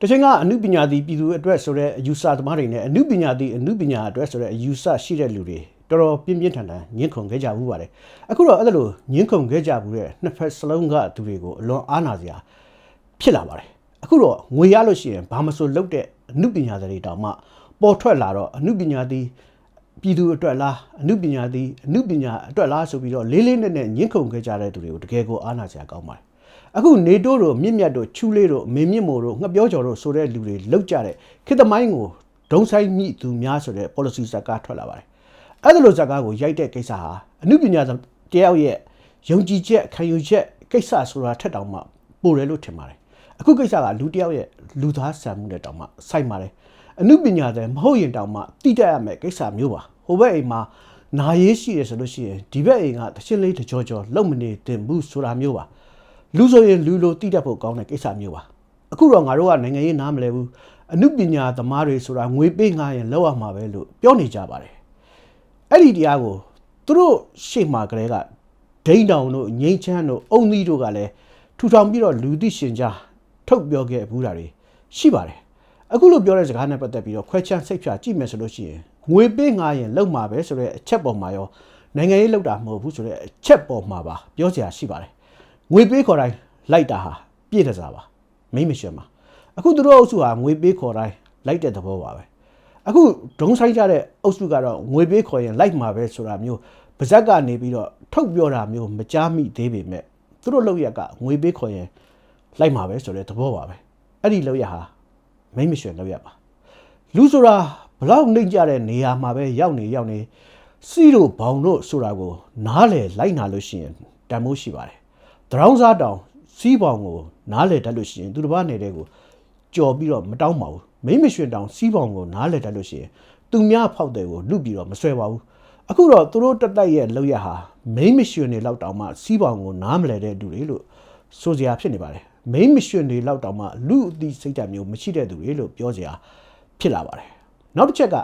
တချိန်ကအမှုပညာသည်ပြည်သူအတွက်ဆိုတဲ့အယူဆသမားတွေနဲ့အမှုပညာသည်အမှုပညာအတွက်ဆိုတဲ့အယူဆရှိတဲ့လူတွေတော်တော်ပြင်းပြင်းထန်ထန်ညှင်းခုန်ခဲ့ကြဘူးပါတယ်အခုတော့အဲ့ဒါလိုညှင်းခုန်ခဲ့ကြဘူးတဲ့နှစ်ဖက်စလုံးကသူတွေကိုအလွန်အားနာစရာဖြစ်လာပါတယ်အခုတော့ငွေရလို့ရှိရင်ဘာမဆိုလုပ်တဲ့အမှုပညာတွေတောင်မှပေါ်ထွက်လာတော့အမှုပညာသည်ပြည်သူအတွက်လားအမှုပညာသည်အမှုပညာအတွက်လားဆိုပြီးတော့လေးလေးနက်နက်ညှင်းခုန်ခဲ့ကြတဲ့သူတွေကိုတကယ်ကိုအားနာစရာကောင်းပါတယ် အခုနေတိုးတို့မြင့်မြတ်တို့ချူလေးတို့မင်းမြင့်မို့တို့ငှက်ပြောကျော်တို့ဆိုတဲ့လူတွေလောက်ကြတဲ့ခေတ်သမိုင်းကိုဒုံဆိုင်မိသူများဆိုတဲ့ policy ဇာတ်ကားထွက်လာပါတယ်အဲ့ဒါလိုဇာတ်ကားကိုရိုက်တဲ့ကိစ္စဟာအမှုပညာတယောက်ရဲ့ယုံကြည်ချက်ခံယူချက်ကိစ္စဆိုတာထက်တောင်မှပိုတယ်လို့ထင်ပါတယ်အခုကိစ္စကလူတစ်ယောက်ရဲ့လူသားဆန်မှုနဲ့တောင်မှစိုက်ပါတယ်အမှုပညာတဲ့မဟုတ်ရင်တောင်မှတိတက်ရမယ်ကိစ္စမျိုးပါဟိုဘက်အိမ်မှာနာရေးရှိရဆိုလို့ရှိရင်ဒီဘက်အိမ်ကတချင်းလေးတကြောကြောလုံမနေတင်ဘူးဆိုတာမျိုးပါ လူဆိုရင်လူလိုတိတတ်ဖို့ကောင်းတဲ့ကိစ္စမျိုးပါအခုတော့ငါတို့ကနိုင်ငံရေးနားမလဲဘူးအမှုပညာသမားတွေဆိုတာငွေပေးငါရင်လောက်ရမှာပဲလို့ပြောနေကြပါတယ်အဲ့ဒီတရားကိုသူတို့ရှေ့မှာကလေးကဒိန်းတောင်တို့ငိမ့်ချမ်းတို့အုံသီးတို့ကလည်းထူထောင်ပြီးတော့လူသိရှင်ကြားထုတ်ပြောခဲ့ဘူးတာတွေရှိပါတယ်အခုလိုပြောတဲ့စကားနဲ့ပတ်သက်ပြီးတော့ခွဲချမ်းစိတ်ဖြာကြည့်မယ်ဆိုလို့ရှိရင်ငွေပေးငါရင်လောက်မှာပဲဆိုတဲ့အချက်ပေါ်မှာရောနိုင်ငံရေးလောက်တာမဟုတ်ဘူးဆိုတဲ့အချက်ပေါ်မှာပါပြောစရာရှိပါတယ် ငွေပေးခေါ်တိုင်းလိုက်တာဟာပြည့်တစားပါမိမ့်မရွှင်ပါအခုသူတို့အုပ်စုဟာငွေပေးခေါ်တိုင်းလိုက်တဲ့သဘောပါပဲအခုဒုံဆိုင်ကြတဲ့အုပ်စုကတော့ငွေပေးခေါ်ရင်လိုက်မှာပဲဆိုတာမျိုးပါဇက်ကနေပြီးတော့ထုတ်ပြောတာမျိုးမကြားမိသေးပေမဲ့သူတို့လောက်ရက်ကငွေပေးခေါ်ရင်လိုက်မှာပဲဆိုတဲ့သဘောပါပဲအဲ့ဒီလောက်ရဟာမိမ့်မရွှင်လောက်ရပါလူဆိုတာဘလောက်နှိမ့်ကြတဲ့နေရာမှာပဲရောက်နေရောက်နေစီတို့ဘောင်တို့ဆိုတာကို နားလေလိုက်နာလို့ရှိရင်တန်မိုးရှိပါတယ်။တ ရောင်းစားတောင်စီးဘောင်ကိုနားလေတတ်လို့ရှိရင်သူတစ်ပါးနေတဲ့ကိုကြော်ပြီးတော့မတောင်းပါဘူး။မိမ့်မရွှင်တောင်စီးဘောင်ကိုနားလေတတ်လို့ရှိရင်သူများဖောက်တယ်ကိုလူပြီးတော့မဆွဲပါဘူး။အခုတော့သူတို့တက်တက်ရဲ့လောက်ရဟာမိမ့်မရွှင်နေလောက်တောင်မှစီးဘောင်ကိုနားမလဲတဲ့လူတွေလို့ဆိုစရာဖြစ်နေပါတယ်။မိမ့်မရွှင်နေလောက်တောင်မှလူအသည့်စိတ်ဓာတ်မျိုးမရှိတဲ့သူတွေလို့ပြောစရာဖြစ်လာပါတယ်နောက်တစ်ချက်က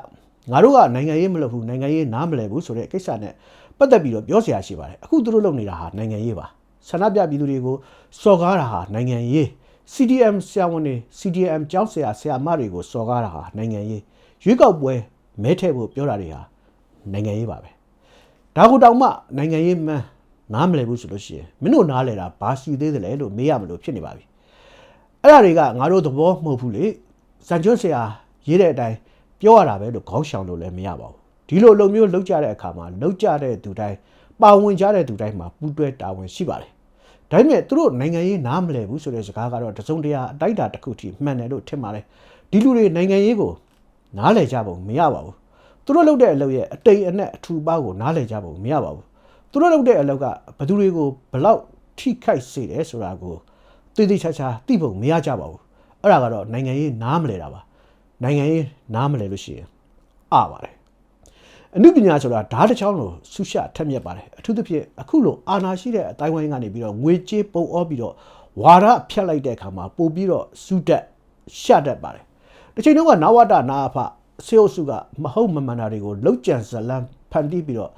ငါတို့ကနိုင်ငံရေးမလုပ်ဘူးနိုင်ငံရေးနားမလဲဘူးဆိုတဲ့ကိစ္စနဲ့ပတ်သက်ပြီးတော့ပြောစရာရှိပါတယ်အခုသူတို့လုပ်နေတာဟာနိုင်ငံရေးပါ ဆန္ဒပြပြည်သူတွေကိုစော်ကားတာဟာနိုင်ငံရေး CDM ဆရာဝန်တွေ CDM ကျောင်းဆရာဆရာမတွေကိုစော်ကားတာဟာနိုင်ငံရေးရွေးကောက်ပွဲမဲထည့်ဖို့ပြောတာတွေဟာနိုင်ငံရေးပါပဲဒါကိုတောင်မှနိုင်ငံရေးမှန်းနားမလဲဘူးဆိုလို့ရှိရင်မင်းတို့နားလဲတာဘာရှိသေးတယ်လဲလို့မေးရမလို့ဖြစ်နေပါပြီအဲ့ဒါတွေကငါတို့သဘောမဟုတ်ဘူးလေစံကျွန်းဆရာရေးတဲ့အတိုင်းပြောရတာပဲလို့ခေါင်းရှောင်လို့လည်းမရပါဘူးဒီလိုလုံမျိုးလောက်ကြတဲ့အခါမှာလောက်ကြတဲ့သူတိုင်း ပါဝင်ကြတဲ့သူတိုင်းမှာပူးတွဲတာဝန်ရှိပါတယ်ဒါပေမဲ့သူတို့နိုင်ငံရေးနားမလဲဘူးဆိုတဲ့စကားကတော့တစုံတရာအတိုက်အတာတစ်ခုထိမှန်တယ်လို့ထင်ပါတယ်ဒီလူတွေနိုင်ငံရေးကိုနားလည်ကြပုံမရပါဘူးသူတို့လုပ်တဲ့အလုပ်ရဲ့အတိတ်အနက်အထူပါကိုနားလည်ကြပုံမရပါဘူးသူတို့လုပ်တဲ့အလုပ်ကဘယ်သူတွေကိုဘလောက်ထိခိုက်စေတယ်ဆိုတာကိုတိတိကျကျသိဖို့မရကြပါဘူးအဲ့ဒါကတော့နိုင်ငံရေးနားမလဲတာပါနိုင်ငံရေးနားမလဲလို့ရှိရင်အပါတယ် အနုပညာဆိုတာဓာတ်တစ်ချောင်းလို့ဆူရှထက်မြက်ပါတယ်အထူးသဖြင့်အခုလိုအာနာရှိတဲ့အတိုင်းဝိုင်းကနေပြီးတော့ငွေကြေးပုံအောပြီးတော့ဝါဒဖြတ်လိုက်တဲ့အခါမှာပို့ပြီးတော့စူတက်ရှတတ်ပါတယ်တစ်ချိန်တုန်းကနာဝတနာအဖစေအုပ်စုကမဟုတ်မမှန်တာတွေကိုလောက်ကြံဇလန်းဖန်တီးပြီးတော့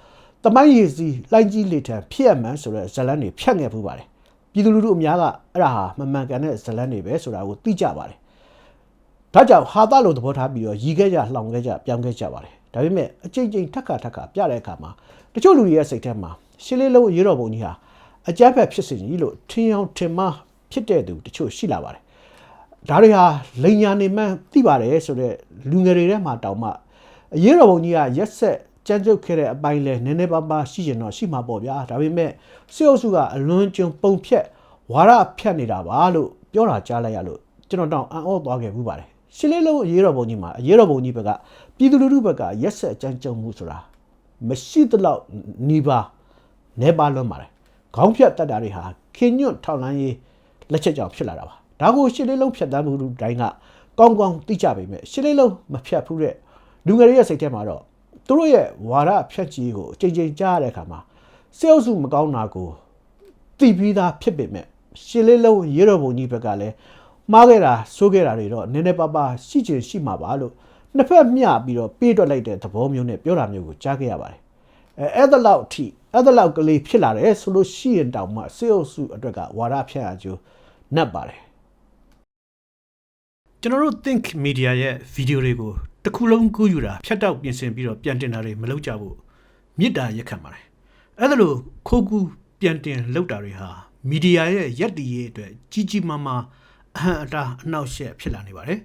တမိုင်းရည်စီလှိုင်းကြီးလေထံဖြစ်ရမှန်းဆိုတဲ့ဇလန်းတွေဖြတ်ငယ်ဖူးပါတယ်ပြည်သူလူထုအများကအဲ့ဒါဟာမမှန်ကန်တဲ့ဇလန်းတွေပဲဆိုတာကိုသိကြပါတယ်။ဒါကြောင့်ဟာသလိုသဘောထားပြီးတော့ရီခဲ့ကြလှောင်ခဲ့ကြပြောင်းခဲ့ကြပါတယ်။ ဒါပေမဲ့အချိန်ချင်းထက်ခါထက်ခါပြတဲ့အခါမှာတချို့လူတွေရဲ့စိတ်ထဲမှာရှင်းလေးလုံးရေတော်ပုံကြီးဟာအကြမ်းဖက်ဖြစ်စေကြီးလို့ထင်အောင်ထင်မှားဖြစ်တဲ့သူတချို့ရှိလာပါတယ်။ဒါတွေဟာလိန်ညာနေမှန်းသိပါတယ်ဆိုတော့လူငယ်တွေထဲမှာတောင်မှအရေးတော်ပုံကြီးကရက်ဆက်ကြမ်းကြုတ်ခဲ့တဲ့အပိုင်းလဲနည်းနည်းပါးပါးရှိရင်တော့ရှိမှာပေါ့ဗျာဒါပေမဲ့စစ်အုပ်စုကအလွန်ကျွံပုံဖြတ်ဝါရဖြတ်နေတာပါလို့ပြောတာကြားလိုက်ရလို့ကျွန်တော်တောင်အံ့ဩသွားခဲ့ဘူးပါတယ်ရှင်းလေးလုံးအရေးတော်ပုံကြီးမှာအရေးတော်ပုံကြီးဘက်က ပြည်သူလူထုဘက်ကရက်ဆက်ကြမ်းကြုတ်မှုဆိုတာမရှိသလောက်နီးပါးနေပါလွန်ပါတယ်ခေါင်းဖြတ်တတ်တာတွေဟာခင်ညွန့်ထောက်လန်းရေးလက်ချက်ကြောင့်ဖြစ်လာတာပါဒါကိုရှင်းလေးလုံးဖြတ်တမ်းမှုတိုင်းကကောင်းကောင်းသိကြပေမဲ့ရှင်းလေးလုံးမဖြတ်ဘူးတဲ့လူငယ်တွေရဲ့စိတ်ထဲမှာတော့သူတို့ရဲ့ဝါဒဖြတ်ကြီးကိုအချိန်ချင်းကြားရတဲ့အခါမှာစေအုပ်စုမကောင်းတာကိုသိပြီးသားဖြစ်ပေမဲ့ရှင်းလေးလုံးရေတော်ဘုံကြီးဘက်ကလည်းမှားခဲ့တာဆိုးခဲ့တာတွေတော့နည်းနည်းပါးပါးရှိချင်ရှိမှာပါလို့ နှစ်ဖက်မျှပြီးတော့ပေးတွက်လိုက်တဲ့သဘောမျိုးနဲ့ပြောတာမျိုးကိုကြားခဲ့ရပါတယ်အဲအဲ့ဒါလောက်အထိအဲ့ဒါလောက်ကလေးဖြစ်လာတယ်ဆိုလို့ရှိရင်တောင်မှစေအုပ်စုအတွက်ကဝါဒဖြတ်ရကြိုးနှက်ပါတယ်ကျွန်တော်တို့ think media ရဲ့ဗီဒီယိုတွေကိုတစ်ခုလုံးကူးယူတာဖြတ်တောက်ပြင်ဆင်ပြီးတော့ပြန်တင်တာတွေမလုပ်ကြဘူးမြစ်တာရက်ခံပါတယ်အဲ့ဒါလို့ခိုးကူးပြန်တင်လုပ်တာတွေဟာမီဒီယာရဲ့ရက်တီရေးအတွက်ကြီးကြီးမားမားအဟံအတာအနှောက်အယှက်ဖြစ်လာနေပါတယ်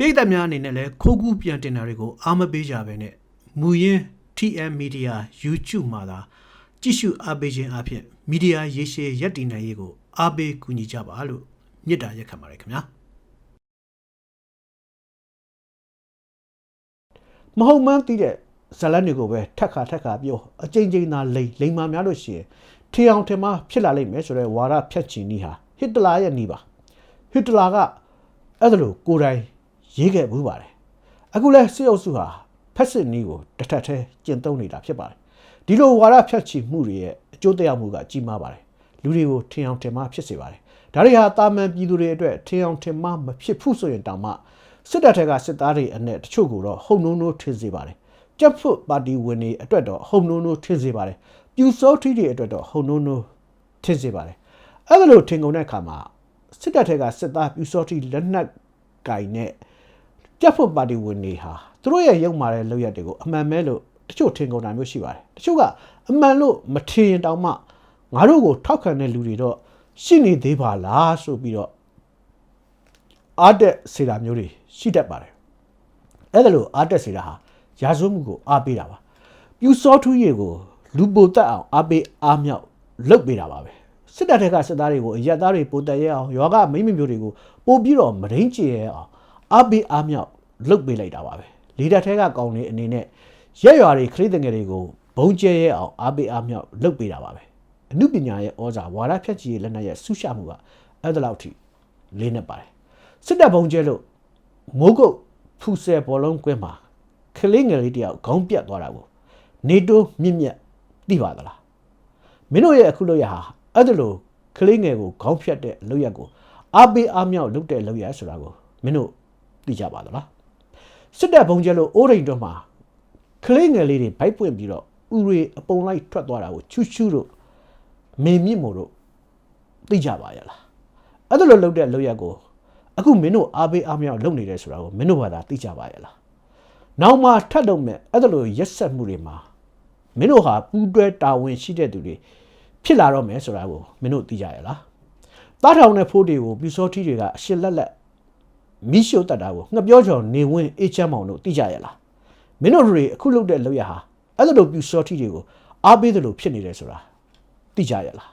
ပြည်သက်များအနေနဲ့လည်းခိုးကူးပြန်တင်တာတွေကိုအားမပေးကြဘဲနဲ့မူရင်း TM Media YouTube မှာသာကြည့်ရှုအားပေးခြင်းအပြင်မီဒီယာရေရှည်ရက်တည်နိုင်ရေးကိုအားပေးကူညီကြပါလို့မြစ်တာရက်ခံပါတယ်ခင်ဗျာမဟုတ်မှန်းသိတဲ့ဇလတ်တွေကိုပဲထက်ခါထက်ခါပြောအကြိမ်ကြိမ်သာလိမ်လိမ်မာများလို့ရှိရင်ထီအောင်ထင်မှဖြစ်လာလိမ့်မယ်ဆိုတော့ဝါရဖြတ်ချင်နီးဟာဟစ်တလာရဲ့နီးပါဟစ်တလာကအဲ့ဒါလို့ကိုယ်တိုင် ရေးခဲ့ဘူးပါတယ်အခုလဲစစ်အုပ်စုဟာဖက်စစ်နီးကိုတထက်ထဲကျင့်သုံးနေတာဖြစ်ပါတယ်ဒီလိုဝါရဖြတ်ချီမှုတွေရဲ့အကျိုးသက်ရောက်မှုကကြီးမားပါတယ်လူတွေကိုထင်အောင်ထင်မှဖြစ်စေပါတယ်ဒါတွေဟာတာမန်ပြည်သူတွေအတွက်ထင်အောင်ထင်မှမဖြစ်ဘူးဆိုရင်တောင်မှစစ်တပ်ထက်ကစစ်သားတွေအနဲ့တချို့ကိုတော့ဟုံနှုံနှိုးထင်စေပါတယ်ကြက်ဖွတ်ပါတီဝင်တွေအတွက်တော့ဟုံနှုံနှိုးထင်စေပါတယ်ပြူစောထီတွေအတွက်တော့ဟုံနှုံနှိုးထင်စေပါတယ်အဲ့ဒါလို့ထင်ကုန်တဲ့အခါမှာစစ်တပ်ထက်ကစစ်သားပြူစောထီလက်နက်ကင်နဲ့ ကြက်ဖွတ်ပါတီဝင်တွေဟာသူတို့ရဲ့ရုံမာတဲ့လုပ်ရက်တွေကိုအမှန်မဲလို့တချို့ထင်ကုန်တာမျိုးရှိပါတယ်တချို့ကအမှန်လို့မထင်ရင်တောင်မှငါတို့ကိုထောက်ခံတဲ့လူတွေတော့ရှိနေသေးပါလားဆိုပြီးတော့အားတက်စေတာမျိုးတွေရှိတတ်ပါတယ်အဲ့ဒါလို့အားတက်စေတာဟာရာဇဝမှုကိုအားပေးတာပါပြူစောထူးရီကိုလူပိုတက်အောင်အားပေးအားမြောက်လုပ်ပေးတာပါပဲစစ်တပ်ထက်ကစစ်သားတွေကိုအရက်သားတွေပိုတက်ရအောင်ယောဂမိမ့်မမျိုးတွေကိုပို့ပြီးတော့မရင်းကျဲရအောင် အားပေးအားမြောက်လုပ်ပေးလိုက်တာပါပဲလီဒါထဲကကောင်းနေအနေနဲ့ရက်ရွာတွေခရီးတဲ့ငယ်တွေကိုဘုံကျဲရအောင်အားပေးအားမြောက်လုပ်ပေးတာပါပဲအမှုပညာရဲ့ဩဇာဝါဒဖြတ်ချီရဲ့လက်နက်ရဲ့ဆူရှာမှုကအဲ့ဒါလောက်ထိလေးနေပါတယ်စစ်တပ်ဘုံကျဲလို့မိုးကုတ်ဖူဆယ်ဘောလုံးကွင်းမှာကလေးငယ်လေးတယောက်ခေါင်းပြတ်သွားတာကိုနေတိုးမြင့်မြတ်သိပါသလားမင်းတို့ရဲ့အခုလို့ရဟာအဲ့ဒါလို့ကလေးငယ်ကိုခေါင်းဖြတ်တဲ့လုပ်ရက်ကိုအားပေးအားမြောက်လုပ်တဲ့လုပ်ရက်ဆိုတာကိုမင်းတို့ သိကြပါသလားစစ်တပ်ဘုံကျဲလို့အိုးရိန်တော့မှာကလေးငယ်လေးတွေဗိုက်ပွင့်ပြီးတော့ဥတွေအပုံလိုက်ထွက်သွားတာကိုချူးချူးတို့မေမြင့်မို့တို့သိကြပါရဲ့လားအဲ့ဒါလိုလုပ်တဲ့လုပ်ရက်ကိုအခုမင်းတို့အားပေးအားမြောက်လုပ်နေတယ်ဆိုတာကိုမင်းတို့ဘာသာသိကြပါရဲ့လားနောက်မှထပ်လုပ်မဲ့အဲ့ဒါလိုရက်ဆက်မှုတွေမှာမင်းတို့ဟာပူးတွဲတာဝန်ရှိတဲ့သူတွေဖြစ်လာတော့မယ်ဆိုတာကိုမင်းတို့သိကြရဲ့လားတားထောင်တဲ့ဖိုးတွေကိုပြူစောထီးတွေကအရှစ်လက်လက် မိရှုတတ်တာကိုငှပြောချော်နေဝင်းအေးချမ်းမောင်တို့သိကြရဲ့လားမင်းတို့တွေအခုလုပ်တဲ့လုပ်ရဟာအဲ့လိုပြူစောထီးတွေကိုအားပေးတယ်လို့ဖြစ်နေတယ်ဆိုတာသိကြရဲ့လား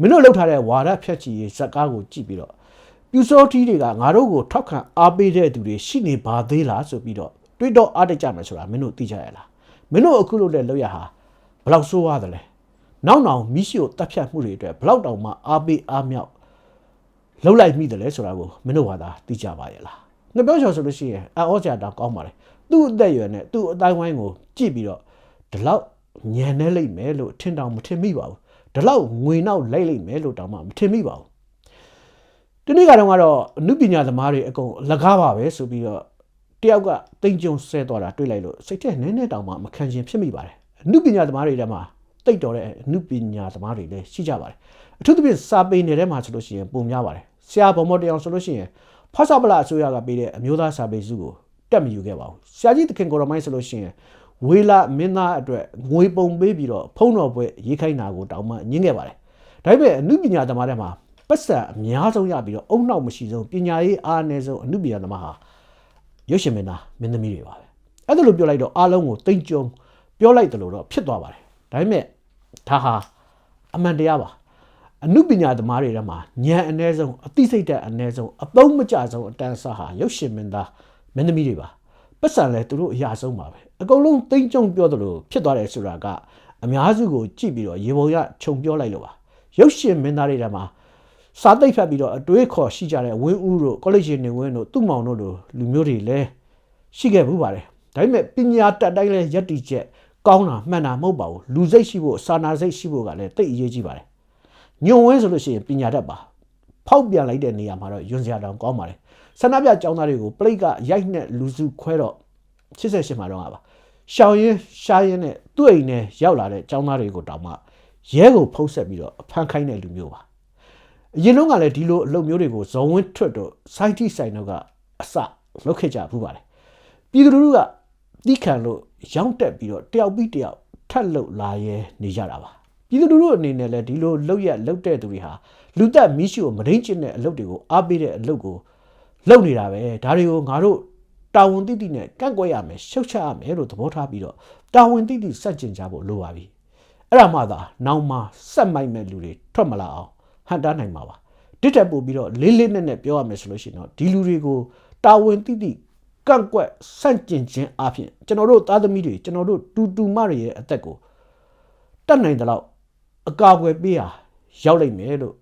မင်းတို့လုပ်ထားတဲ့ဝါဒဖြတ်ချီရေးဇက်ကားကိုကြည့်ပြီးတော့ပြူစောထီးတွေကငါတို့ကိုထောက်ခံအားပေးတဲ့သူတွေရှိနေပါသေးလားဆိုပြီးတော့တွေးတော့အားတကြမယ်ဆိုတာမင်းတို့သိကြရဲ့လားမင်းတို့အခုလုပ်တဲ့လုပ်ရဟာဘယ်လောက်ဆိုးရတယ်လဲနောက်နောက်မိရှိကိုတတ်ဖြတ်မှုတွေအတွက်ဘယ်လောက်တောင်မှအားပေးအားမြောက် လှုပ်လိုက်မိတယ်လဲဆိုတာကိုမင်းတို့ဘာသာသိကြပါရဲ့လားငါပြောချော်ဆိုလို့ရှိရင်အော်ဂျာတာကောင်းပါလေသူ့အသက်အရွယ်နဲ့သူ့အတိုင်းဝိုင်းကိုကြည့်ပြီးတော့ဒီလောက်ညံနေလိမ့်မယ်လို့ထင်တောင်မထင်မိပါဘူးဒီလောက်ငွေနောက်လိုက်လိမ့်မယ်လို့တောင်မှမထင်မိပါဘူးဒီနေ့ကတော့ကတော့အမှုပညာသမားတွေအကုန်လကားပါပဲဆိုပြီးတော့တယောက်ကတိမ်ကြုံဆဲသွားတာတွေ့လိုက်လို့စိတ်ထဲနည်းနည်းတောင်မှမခံချင်ဖြစ်မိပါတယ်အမှုပညာသမားတွေထဲမှာတိတ်တော်တဲ့အမှုပညာသမားတွေလည်းရှိကြပါတယ်အထူးသဖြင့်စာပေနယ်ထဲမှာဆိုလို့ရှိရင်ပုံများပါတယ် ဆရာဘုံမော်တယောင်ဆိုလို့ရှိရင်ဖတ်စာပလာအစိုးရကပေးတဲ့အမျိုးသားစာပေစုကိုတက်မယူခဲ့ပါဘူးဆရာကြီးသခင်ကိုရမိုင်းဆိုလို့ရှိရင်ဝေလာမင်းသားအတွက်ငွေပုံပေးပြီးတော့ဖုံးတော်ပွဲရေးခိုင်းတာကိုတောင်းမှညင်းခဲ့ပါတယ်ဒါပေမဲ့အမှုပညာသမားတွေမှာပတ်စံအများဆုံးရပြီးတော့အုံနောက်မရှိဆုံးပညာရေးအားနည်းဆုံးအမှုပညာသမားဟာရုပ်ရှင်မင်းသားမင်းသမီးတွေပါပဲအဲ့ဒါလိုပြောလိုက်တော့အားလုံးကိုတိမ်ကြုံပြောလိုက်တယ်လို့တော့ဖြစ်သွားပါတယ်ဒါပေမဲ့ဒါဟာအမှန်တရားပါ အမှုပညာသမားတွေထဲမှာဉာဏ်အ ਨੇ ဆုံးအသိစိတ်ဓာတ်အ ਨੇ ဆုံးအသုံးမကျဆုံးအတန်းစားဟာရုပ်ရှင်မင်းသားမင်းသမီးတွေပါပတ်စံလဲသူတို့အရာဆုံးပါပဲအကုန်လုံးတိမ်ကြုံပြောသလိုဖြစ်သွားတယ်ဆိုတာကအများစုကိုကြည့်ပြီးတော့ရေပုံရခြုံပြောလိုက်လို့ပါရုပ်ရှင်မင်းသားတွေထဲမှာစာသိပ်ဖတ်ပြီးတော့အတွေးခေါ်ရှိကြတဲ့ဝင်းဦးတို့ကောလိပ်ရှင်နေဝင်းတို့သူ့မောင်တို့လိုလူမျိုးတွေလည်းရှိခဲ့ဘူးပါတယ်ဒါပေမဲ့ပညာတတ်တိုင်းလဲယက်တီချက်ကောင်းတာမှန်တာမဟုတ်ပါဘူးလူစိတ်ရှိဖို့စာနာစိတ်ရှိဖို့ကလည်းတိတ်အရေးကြီးပါတယ် ညွန်ဝင်းဆိုလို့ရှိရင်ပညာတတ်ပါဖောက်ပြန်လိုက်တဲ့နေရာမှာတော့ယွန်စရာတောင်ကောင်းပါတယ်ဆန္ဒပြចောင်းသားတွေကိုပလိတ်ကရိုက်နဲ့လူစုခွဲတော့88မှာတော့ပါရှောင်းရင်ရှားရင်နဲ့သူ့အိမ်နဲ့ရောက်လာတဲ့ចောင်းသားတွေကိုတောင်မှရဲကိုဖုံးဆက်ပြီးတော့အဖမ်းခိုင်းတဲ့လူမျိုးပါအရင်လုံးကလည်းဒီလိုအလုပ်မျိုးတွေကိုဇော်ဝင်းထွတ်တို့စိုက်တိဆိုင်တို့ကအစလုပ်ခဲ့ကြဘူးပါတယ်ပြည်သူလူထုကတိခံလို့ရောင်းတက်ပြီးတော့တယောက်ပြီးတယောက်ထပ်လုတ်လာရဲနေကြတာပါ ပြည်သူလူထုအနေနဲ့လည်းဒီလိုလုတ်ရက်လုတ်တဲ့သူတွေဟာလူသက်မီးရှိကိုမရင်းကျင်တဲ့အလုပ်တွေကိုအားပေးတဲ့အလုပ်ကိုလုပ်နေတာပဲဒါတွေကိုငါတို့တာဝန်တိတိနဲ့ကန့်ကွက်ရမယ်ရှုတ်ချရမယ်လို့သဘောထားပြီးတော့တာဝန်တိတိစက်ကျင်ကြဖို့လိုပါပြီအဲ့ဒါမှသာနောက်မှစက်မိုက်မဲ့လူတွေထွက်မလာအောင်ဟန်တားနိုင်မှာပါတစ်တက်ပို့ပြီးတော့လေးလေးနက်နက်ပြောရမယ်ဆိုလို့ရှိရင်တော့ဒီလူတွေကိုတာဝန်တိတိကန့်ကွက်ဆန့်ကျင်ခြင်းအပြင်ကျွန်တော်တို့သားသမီးတွေကျွန်တော်တို့တူတူမတွေရဲ့အသက်ကိုတတ်နိုင်တဲ့လောက် အကာအကွယ်ပေးဟာရောက်လိမ့်မယ်လို့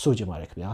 ဆိုချင်ပါတယ်ခင်ဗျာ